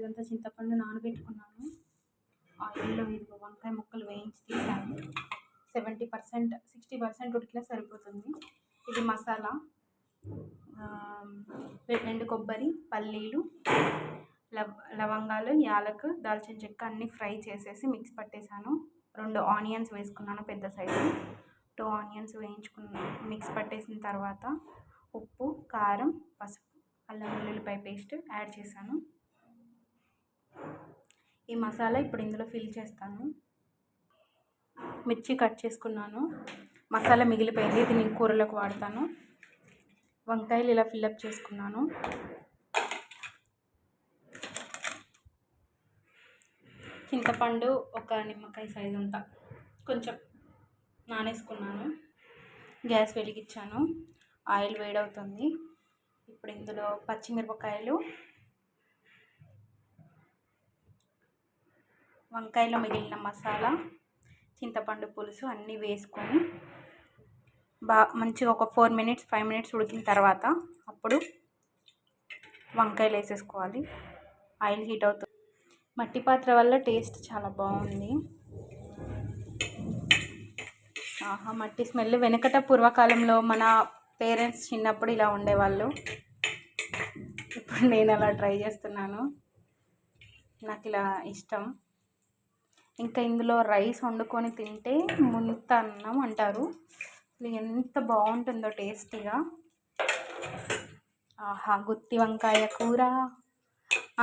ఇదంతా చింతపండు నానబెట్టుకున్నాను. ఆయిల్లో ఇదిగో వంకాయ ముక్కలు వేయించి తీసాను. సెవెంటీ పర్సెంట్ సిక్స్టీ పర్సెంట్ ఉడికినా సరిపోతుంది. ఇది మసాలా ఎండు కొబ్బరి పల్లీలు లవ్ లవంగాలు యాలకు దాల్చిన చెక్క అన్నీ ఫ్రై చేసేసి మిక్స్ పట్టేశాను రెండు ఆనియన్స్ వేసుకున్నాను పెద్ద సైజు. టూ ఆనియన్స్ వేయించుకున్నాను మిక్స్ పట్టేసిన తర్వాత ఉప్పు కారం పసుపు అల్లం వెల్లుల్లిపాయ పేస్ట్ యాడ్ చేశాను. ఈ మసాలా ఇప్పుడు ఇందులో ఫిల్ చేస్తాను. మిర్చి కట్ చేసుకున్నాను. మసాలా మిగిలిపోయింది. ఇది నేను కూరలకు వాడతాను. వంకాయలు ఇలా ఫిల్అప్ చేసుకున్నాను. చింతపండు ఒక నిమ్మకాయ సైజ్ అంతా కొంచెం నానేసుకున్నాను. గ్యాస్ వెలిగించాను. ఆయిల్ వేడవుతుంది. ఇప్పుడు ఇందులో పచ్చిమిరపకాయలు వంకాయలో మిగిలిన మసాలా చింతపండు పులుసు అన్నీ వేసుకొని బా మంచిగా ఒక ఫోర్ మినిట్స్ ఫైవ్ మినిట్స్ ఉడికిన తర్వాత అప్పుడు వంకాయలు వేసేసుకోవాలి. ఆయిల్ హీట్ అవుతుంది మట్టి పాత్ర వల్ల టేస్ట్ చాలా బాగుంది. ఆహా మట్టి స్మెల్. వెనకట పూర్వకాలంలో మన పేరెంట్స్ చిన్నప్పుడు ఇలా ఉండేవాళ్ళు. ఇప్పుడు నేను అలా ట్రై చేస్తున్నాను. నాకు ఇలా ఇష్టం. ఇంకా ఇందులో రైస్ వండుకొని తింటే ముంత అన్నం అంటారు. అసలు ఎంత బాగుంటుందో టేస్టీగా. ఆహా గుత్తి వంకాయ కూర.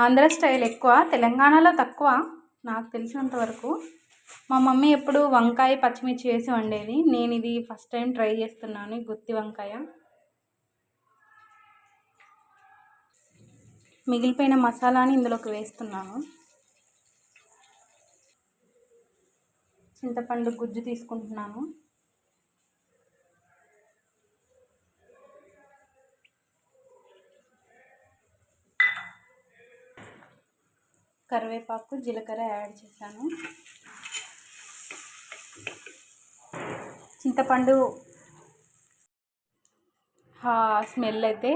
ఆంధ్ర స్టైల్ ఎక్కువ తెలంగాణలో తక్కువ నాకు తెలిసినంత వరకు. మా మమ్మీ ఎప్పుడు వంకాయ పచ్చిమిర్చి వేసి వండేది. నేను ఇది ఫస్ట్ టైం ట్రై చేస్తున్నాను ఈ గుత్తి వంకాయ. మిగిలిపోయిన మసాలాని ఇందులోకి వేస్తున్నాను. చింతపండు గుజ్జు తీసుకుంటున్నాను. కరివేపాకు జీలకర్ర యాడ్ చేశాను. చింతపండు స్మెల్ అయితే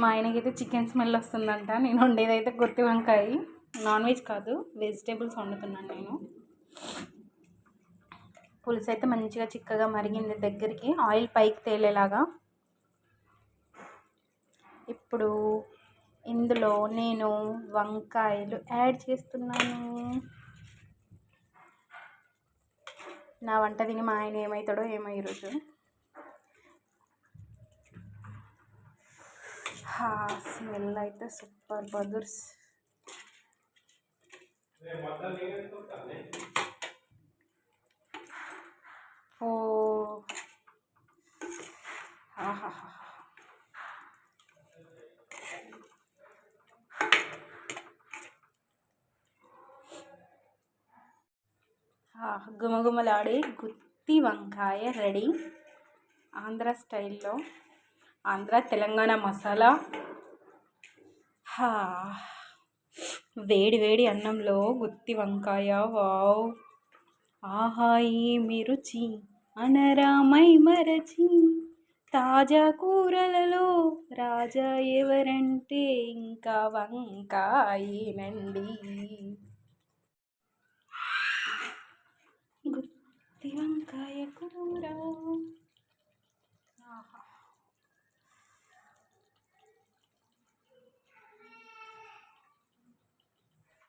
మా ఆయనకైతే చికెన్ స్మెల్ వస్తుందంట. నేను వండేదైతే గుత్తి వంకాయ. నాన్ వెజ్ కాదు వెజిటేబుల్స్ వండుతున్నాను నేను. పులుసు అయితే మంచిగా చిక్కగా మరిగింది దగ్గరికి. ఆయిల్ పైకి తేలేలాగా. ఇప్పుడు ఇందులో నేను వంకాయలు యాడ్ చేస్తున్నాను. నా వంట తిని మా ఆయన ఏమవుతాడో ఏమో ఈరోజు. హా స్మెల్ అయితే సూపర్ బదుర్స్. ఆహాహా గుమగుమలాడే గుత్తి వంకాయ రెడీ. ఆంధ్ర స్టైల్లో. ఆంధ్ర తెలంగాణ మసాలా. హా. వేడి వేడి అన్నంలో గుత్తి వంకాయ వావ్. ఆహా ఏమి రుచి? అనరామై మరచి. తాజా కూరలలో రాజా ఎవరంటే ఇంకా వంకాయేనండి.